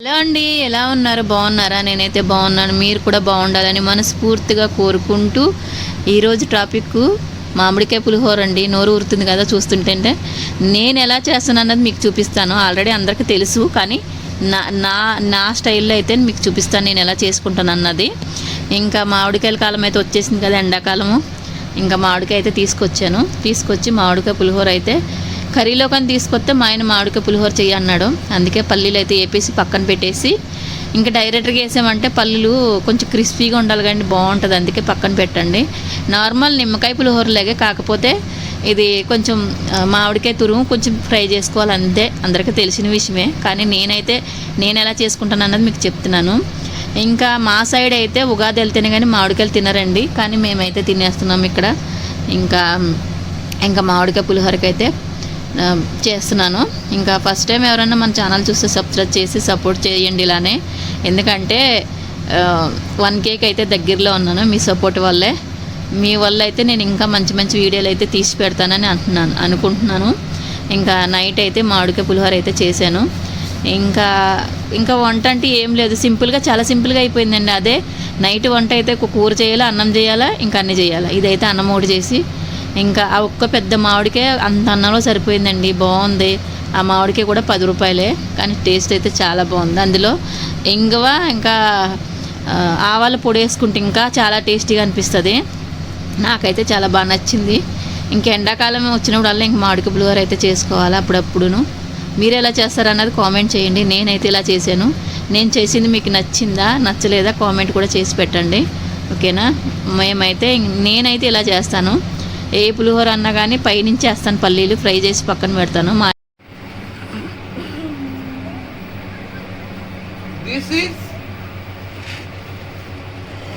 Hello అండి ఎలా ఉన్నారు? బాగున్నారా? నేనైతే బాగున్నాను. మీరు కూడా బాగుండాలని మనస్ఫూర్తిగా కోరుకుంటూ ఈరోజు టాపిక్ మామిడికాయ పులిహోర అండి. నోరు ఊరుతుంది కదా చూస్తుంటే నేను ఎలా చేస్తాను అన్నది మీకు చూపిస్తాను. ఆల్రెడీ అందరికీ తెలుసు కానీ నా నా నా స్టైల్లో అయితే మీకు చూపిస్తాను నేను ఎలా చేసుకుంటాను అన్నది. ఇంకా మామిడికాయల కాలం అయితే వచ్చేసింది కదా ఎండాకాలము. ఇంకా మామిడికాయ అయితే తీసుకొచ్చాను. తీసుకొచ్చి మామిడికాయ పులిహోర అయితే కర్రీలో కానీ తీసుకొస్తే మా ఆయన మామిడికాయ పులిహోర చెయ్యి అన్నాడు. అందుకే పల్లీలు అయితే వేపేసి పక్కన పెట్టేసి ఇంకా డైరెక్ట్గా వేసామంటే పల్లీలు కొంచెం క్రిస్పీగా ఉండాలి కానీ బాగుంటుంది. అందుకే పక్కన పెట్టండి. నార్మల్ నిమ్మకాయ పులిహోరలాగే కాకపోతే ఇది కొంచెం మామిడికాయ తురుము కొంచెం ఫ్రై చేసుకోవాలి అంతే. అందరికీ తెలిసిన విషయమే. కానీ నేనైతే నేను ఎలా చేసుకుంటాను అన్నది మీకు చెప్తున్నాను. ఇంకా మా సైడ్ అయితే ఉగాది వెళ్తేనే కానీ మామిడికాయలు తినరండి. కానీ మేమైతే తినేస్తున్నాం ఇక్కడ. ఇంకా ఇంకా మామిడికాయ పులిహోరకి అయితే చేస్తున్నాను. ఇంకా ఫస్ట్ టైం ఎవరైనా మన ఛానల్ చూస్తే సబ్స్క్రైబ్ చేసి సపోర్ట్ చేయండి ఇలానే. ఎందుకంటే వన్ కేక్ అయితే దగ్గరలో ఉన్నాను మీ సపోర్ట్ వల్లే. మీ వల్ల అయితే నేను ఇంకా మంచి మంచి వీడియోలు అయితే తీసి పెడతానని అంటున్నాను అనుకుంటున్నాను. ఇంకా నైట్ అయితే మామిడికాయ పులిహోర అయితే చేశాను. ఇంకా ఇంకా వంట అంటే ఏం లేదు. సింపుల్గా చాలా సింపుల్గా అయిపోయిందండి అదే. నైట్ వంట అయితే కూర చేయాలా అన్నం చేయాలా ఇంకా అన్నీ చేయాలా. ఇదైతే అన్నం ఒకటి చేసి ఇంకా ఆ ఒక్క పెద్ద మామిడికే అంత అన్నంలో సరిపోయిందండి. బాగుంది. ఆ మామిడికాయ కూడా పది రూపాయలే కానీ టేస్ట్ అయితే చాలా బాగుంది. అందులో ఇంగువ ఇంకా ఆవాల పొడి వేసుకుంటే ఇంకా చాలా టేస్టీగా అనిపిస్తుంది. నాకైతే చాలా బాగా నచ్చింది. ఇంకా ఎండాకాలం వచ్చినప్పుడల్లా ఇంక మామిడికి పులిహోర అయితే చేసుకోవాలి అప్పుడప్పుడును. మీరు ఎలా చేస్తారు అన్నది కామెంట్ చేయండి. నేనైతే ఇలా చేశాను. నేను చేసింది మీకు నచ్చిందా నచ్చలేదా కామెంట్ కూడా చేసి పెట్టండి. ఓకేనా? మేమైతే నేనైతే ఇలా చేస్తాను. ఏ పులిహోర అన్నా కానీ పైనుంచి వేస్తాను. పల్లీలు ఫ్రై చేసి పక్కన పెడతాను. మా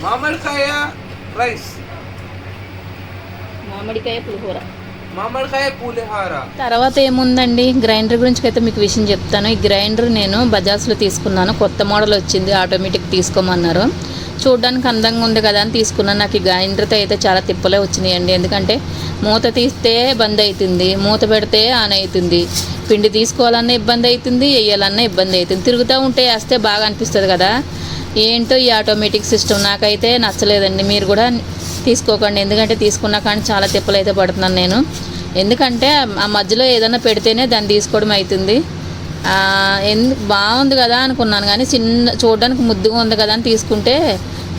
మామిడికాయ రైస్ మామిడికాయ పులిహోర. మామిడికాయ పులిహార. తర్వాత ఏముందండి? గ్రైండర్ గురించి అయితే మీకు విషయం చెప్తాను. ఈ గ్రైండర్ నేను బజాజ్లో తీసుకున్నాను. కొత్త మోడల్ వచ్చింది. ఆటోమేటిక్ తీసుకోమన్నారు. చూడడానికి అందంగా ఉంది కదా అని తీసుకున్నాను. నాకు ఈ గ్రైండర్తో అయితే చాలా తిప్పలే వచ్చినాయండి. ఎందుకంటే మూత తీస్తే బంద్ అవుతుంది మూత పెడితే ఆన్ అవుతుంది పిండి తీసుకోవాలన్నా ఇబ్బంది అవుతుంది వేయాలన్నా ఇబ్బంది అవుతుంది తిరుగుతూ ఉంటే వేస్తే బాగా అనిపిస్తుంది కదా. ఏంటో ఈ ఆటోమేటిక్ సిస్టమ్ నాకైతే నచ్చలేదండి. మీరు కూడా తీసుకోకండి. ఎందుకంటే తీసుకున్నా కానీ చాలా తిప్పలు అయితే పడుతున్నాను నేను. ఎందుకంటే ఆ మధ్యలో ఏదైనా పెడితేనే దాన్ని తీసుకోవడం అవుతుంది. ఎందుకు ఎందు బాగుంది కదా అనుకున్నాను కానీ చిన్న చూడడానికి ముద్దుగా ఉంది కదా అని తీసుకుంటే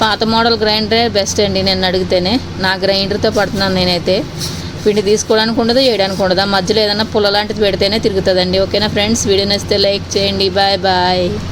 పాత మోడల్ గ్రైండరే బెస్ట్ అండి నేను అడిగితేనే. నా గ్రైండర్తో పడుతున్నాను నేనైతే. పిండి తీసుకోవడానికి ఉండదు వేయడానికి ఉండదు? మధ్యలో ఏదైనా పుల్ల లాంటిది పెడితేనే తిరుగుతుందండి. ఓకేనా ఫ్రెండ్స్? వీడియో నచ్చితే లైక్ చేయండి. Bye bye.